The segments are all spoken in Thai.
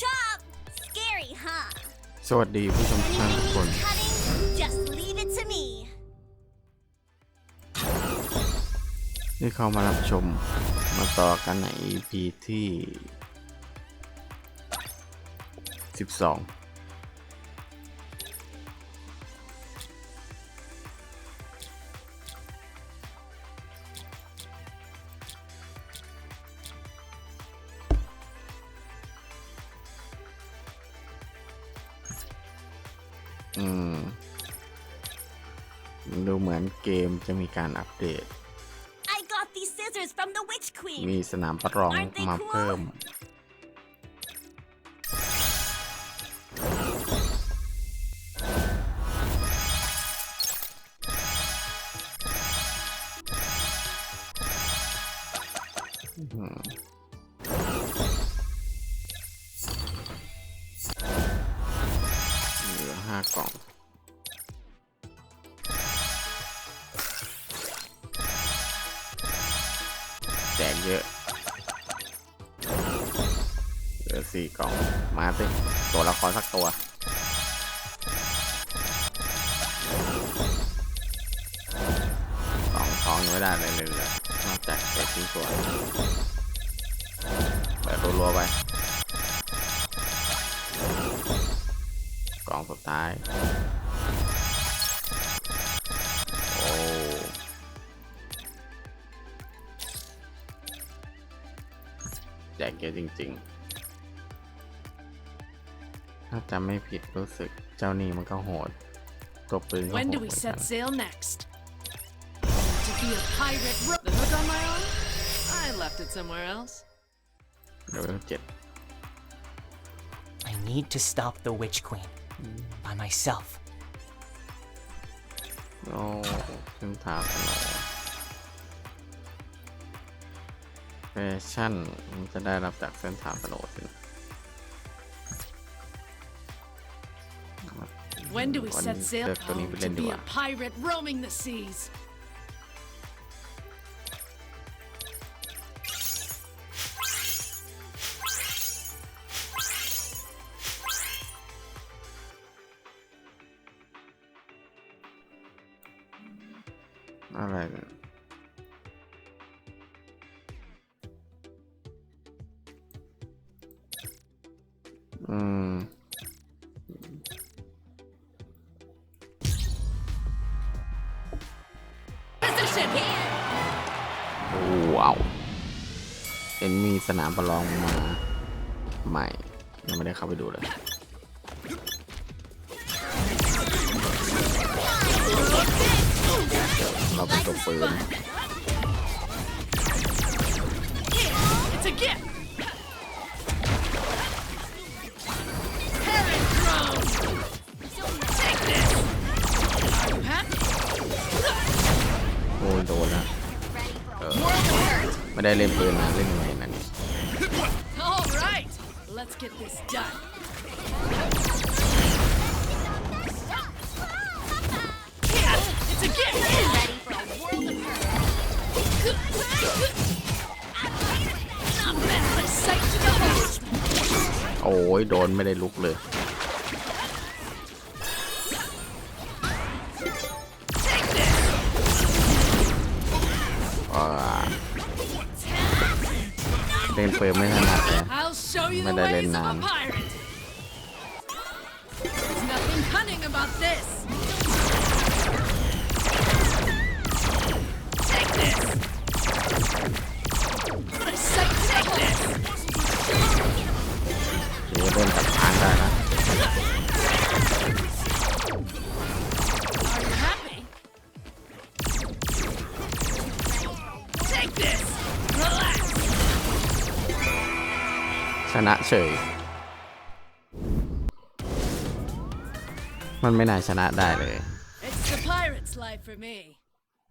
chop. Scary, huh? สวัสดีผู้ชมทุกท่านทุกคน Cutting? Just leave it to me. ที่เข้ามารับชมมาต่อกันใน EP ที่ 12 อืม ดูเหมือนเกมจะมีการอัปเดต I got these scissors from the Witch Queen. มีสนามประลองมาเพิ่มอื้อหือเหลือห้ากล่อง สี่กล่อง มาสิตัวละครสักตัวกล่องทองยังไม่ได้เลยเลยเลยนอกจากเปิดทิ้งตัวเปิดรัวๆไป กล่องสุดท้าย โอ้แจกเยอะจริง ๆ ถ้าจำไม่ผิดรู้สึกเจ้านี่มันก็โหด ตัวปืนก็โหด When เห do มื we อนกัน set sail next? To be a pirate. Ro- the hook on my arm? I left it somewhere else. เดี๋ยวเจ็ด I need to stop the Witch Queen by myself. โอ้ขึ้นทางตลอดแฟชั่นมันจะได้รับจากเส้นทางตลอดสินะ When do we วัน set นี้ sail? เลือกตัวนี้ไป Oh, เล่ to นดี be ก a ว่า pirate roaming the seas. อะไรเนี่ย ประลองมาใหม่ยังไม่ได้เข้าไปดูเลยเราเป็นตัวปืนโอ้โดนแล้ว World of hurt. ไม่ได้เล่นปืนนะเล่น โอ้ยโดนไม่ได้ลุกเลย Take this! อ่าเล่นปืนไม่ถนัดเลย I'll show you the Madali ways of a nan. pirate! ชนะเฉย มันไม่น่าชนะได้เลย It's the pirate's life for me.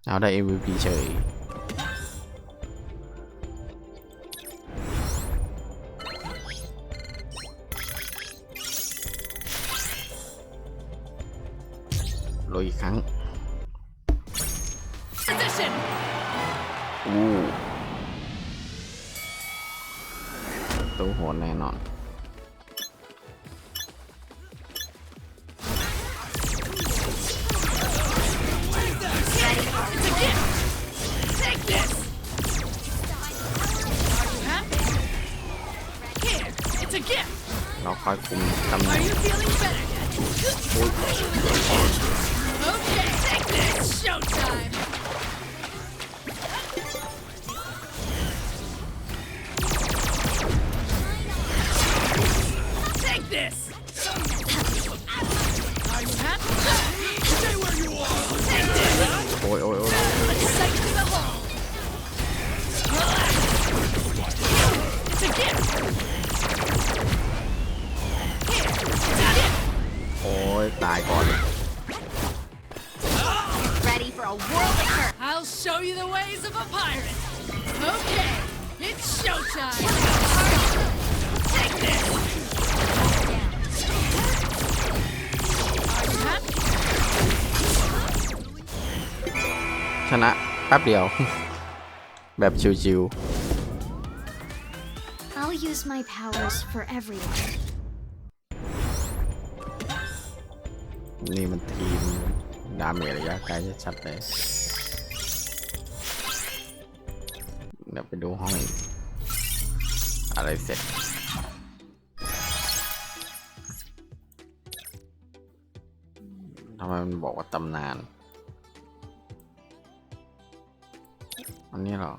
เอาได้ MVP เฉยลุยอีกครั้ง Position! อู้ ตัวโหดแน่นอนเราคอยคุมตำแหน่งโอ้ย ชนะแป๊บเดียว แบบชิว I'll use my powers for everyone. ๆนี่มันทีม ดาเมจระยะไกลชัดๆเลยเดี๋ยวไปดูห้อง อะไรเสร็จทำไมมันบอกว่าตำนาน อันนี้เหรอ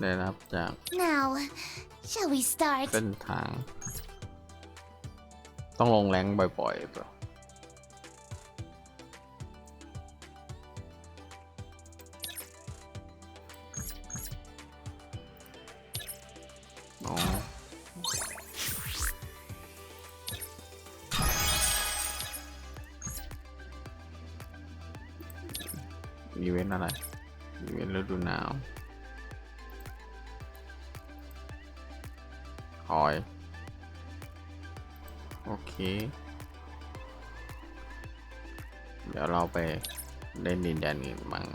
ได้รับจาก Now, shall we start? เส้นทาง ต้องลงแรงบ่อยๆตัว อีเวนต์อะไรอีเวนต์ฤดูหนาวคอย โอเค เดี๋ยวเราไปเล่นดินแดนอื่นบ้าง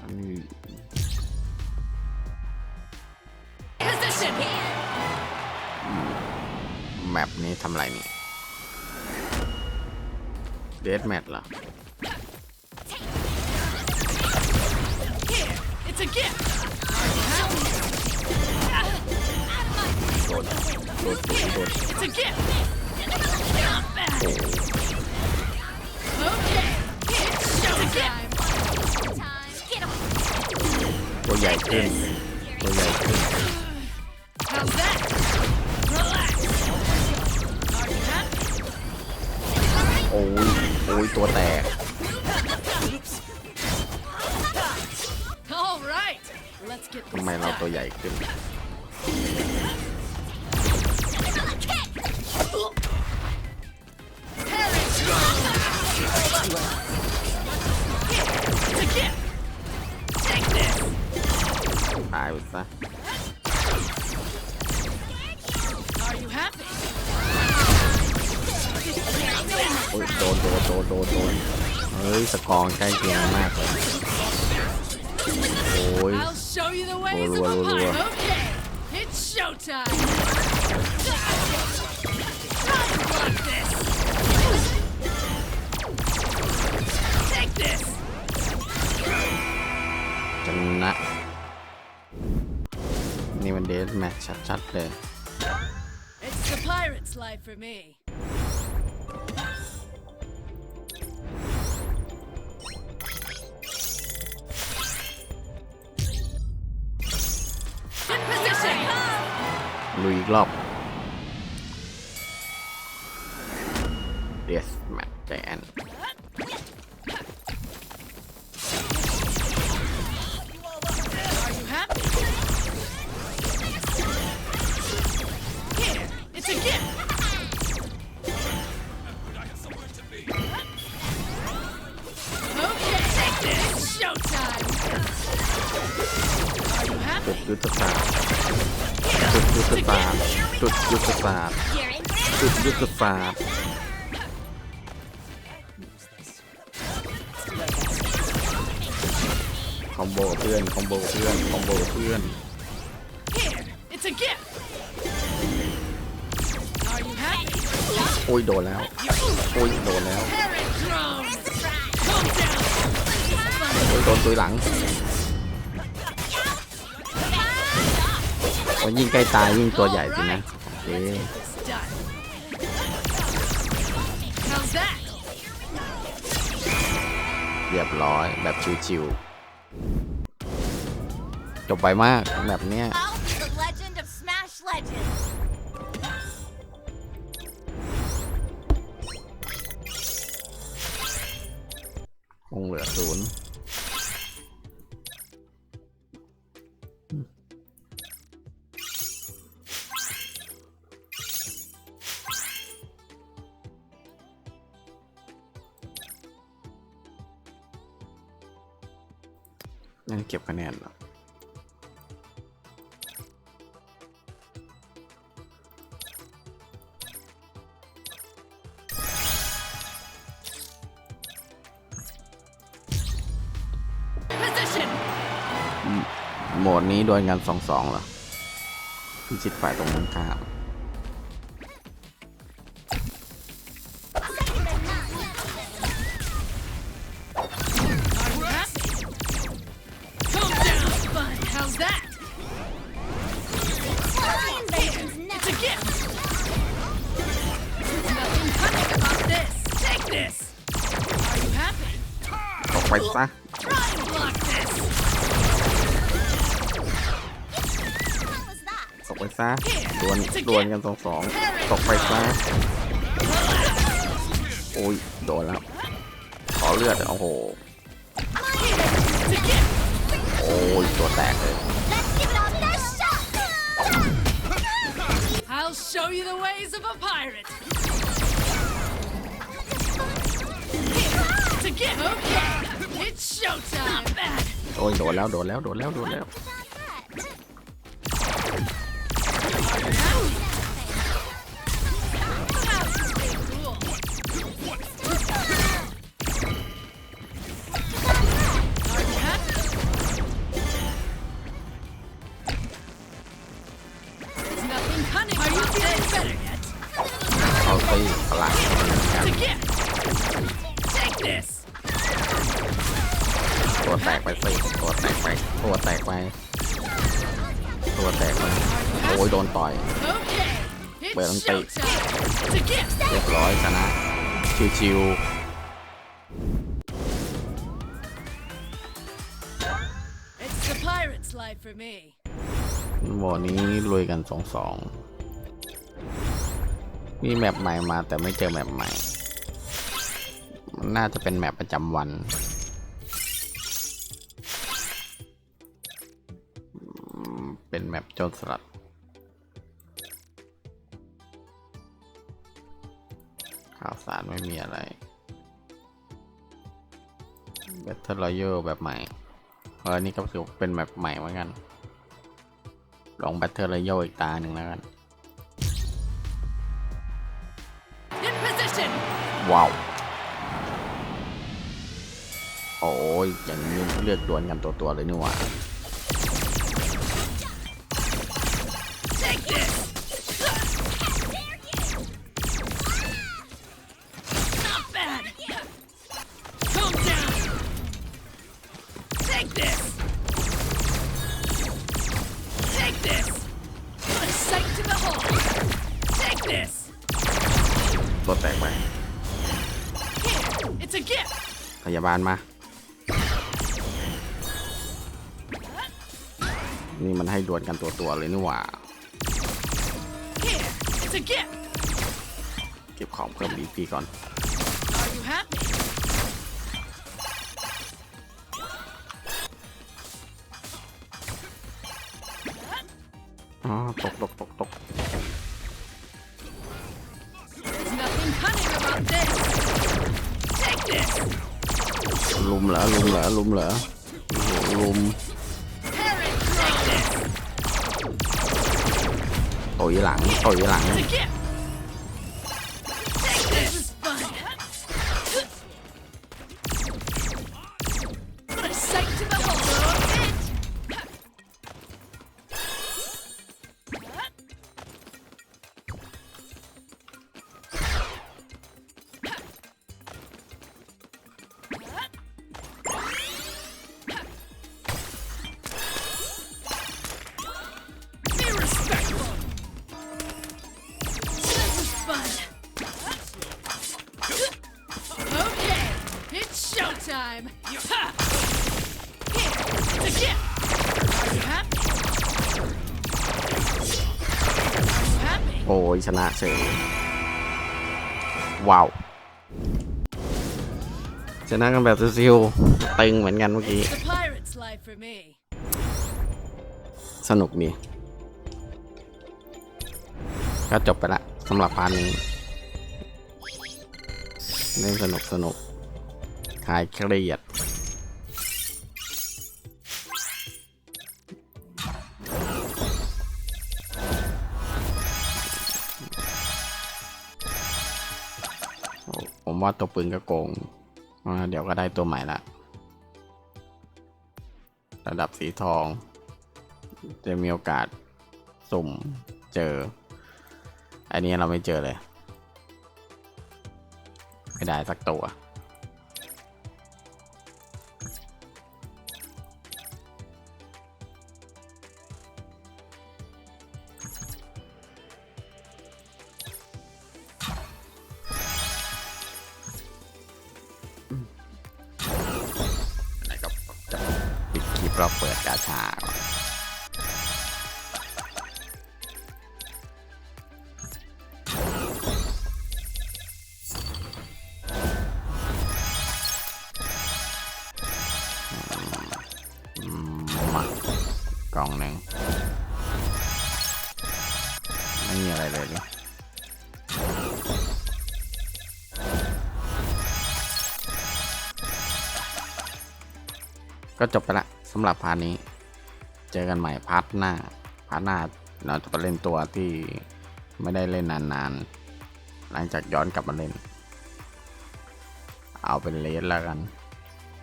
อันนี้ Position. แมปนี้ทำอะไรนี่ เดสแมทเหรอ Here, it's a gift. โดนโดนโดนโดน It's a gift. Not bad. Okay, it's showtime. Time. Get away. ตัวใหญ่ขึ้นตัวใหญ่ขึ้น How's that? Relax. Are you happy? โอ้ยโอ้ยตัวแตก All right. Let's get ทำ this ไมเราตัว done. ใหญ่ขึ้น It's a gift. Take this. ตายไปซะ Are โอ้ย โดน โดน โดน โดน โดน เฮ้ย สกอร์ใกล้เคียงมากเลย โอ้ย I'll show you the ways of Lua, a lua, lua. pirate. Okay, it's showtime. Try and block this. Take this. ชนะ นี่มันเดสแมทชัดๆเลย It's the pirate's life for me. ลุยอีกรอบเดสแมทแจน Are you happy? Here, it's a gift. Okay, take this. Showtime. Are you จุด happy? ยุทธศาสตร์ จุดยุทธศาสตร์จุดยุทธศาสตร์จุดยุทธศาสตร์คอมโบเพื่อนคอมโบเพื่อนคอมโบเพื่อนโอ้ยโดนแล้วโอ้ยโดนแล้วโอ้ยโดนตุยหลัง โอ้ยยิ่งใกล้ตายยิ่งตัวใหญ่สินะโอเคเรียบร้อยแบบชิวๆจบไปมากแบบเนี้ยคงเหลือศูนย์ นั่นเก็บคะแนนเหรอ Position. โหมดนี้โดนกันสองสองเหรอพิชิตฝ่ายตรงนั้นข้าม ซะตกไปซะดวลดวลกันสองสองตกไปซะโอ้ยโดนแล้วขอเลือดโอ้โหโอ้ยตัวแตกเลย Let's give it our best shot. I'll show you the ways of a pirate. It's a gift. Okay. It's showtime. Not bad. โอ้ยโดนแล้วโดนแล้วโดนแล้วโดนแล้ว แตกไปสิตัวแตกไปตัวแตกไปตัวแตกไปโอ้ยโดนต่อย Okay. It's Well, I'm tight. showtime. It's a gift. เรียบร้อยชนะ ชิว It's the pirate's life for me. ๆโหมดนี้ลุยกันสองสองมีแมปใหม่มาแต่ไม่เจอแมปใหม่ มันน่าจะเป็นแมปประจำวัน เป็นแมปโจนสลัด ข่าวสารไม่มีอะไร Battle Royale แบบใหม่เออนี่ก็ถือว่าเป็นแบบใหม่เหมือนกัน ลอง Battle Royale อีกตาหนึ่งแล้วกัน In position. ว้าว โอ้ยอย่างนี้เลือกดวลกันตัวตัวๆเลยนี่หว่าาบาลมา นี่มันให้ดวลกันตัวตัวๆเลยนี่หว่า เก็บของเพิ่ม BP ก่อนอ๋อตกตกตกต ลุมเหรอลุมเหรอลุมเหรอโอ้โหลุมต่อยหลังต่อยหลัง ยชนะเฉยว้าว ชนะกันแบบซิวๆตึงเหมือนกันเมื่อกี้ The pirate's life for me. สนุกดีก็จบไปละสำหรับพาร์ทนี้เล่นสนุกสนุกคลายเครียด อ้ผมว่าตัวปืนก็โกงอ่าเดี๋ยวก็ได้ตัวใหม่ละ ระดับสีทอง จะมีโอกาสสุ่มเจอ อันนี้เราไม่เจอเลย ไม่ได้สักตัว เราเปิดกาชาก่อน ก็จบไปละสำหรับพาร์ทนี้ เจอกันใหม่พาร์ทหน้าพาร์ทหน้าเราจะไปเล่นตัวที่ไม่ได้เล่นนานๆ หลังจากย้อนกลับมาเล่น เอาเป็นเลสแล้วกัน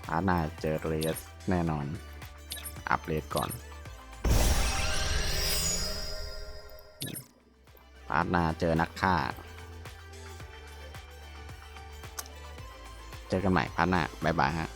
พาร์ทหน้าเจอเลสแน่นอน อัพเลสก่อนพาร์ทหน้าเจอนักฆ่า เจอกันใหม่พาร์ทหน้าบ๊ายบายฮะ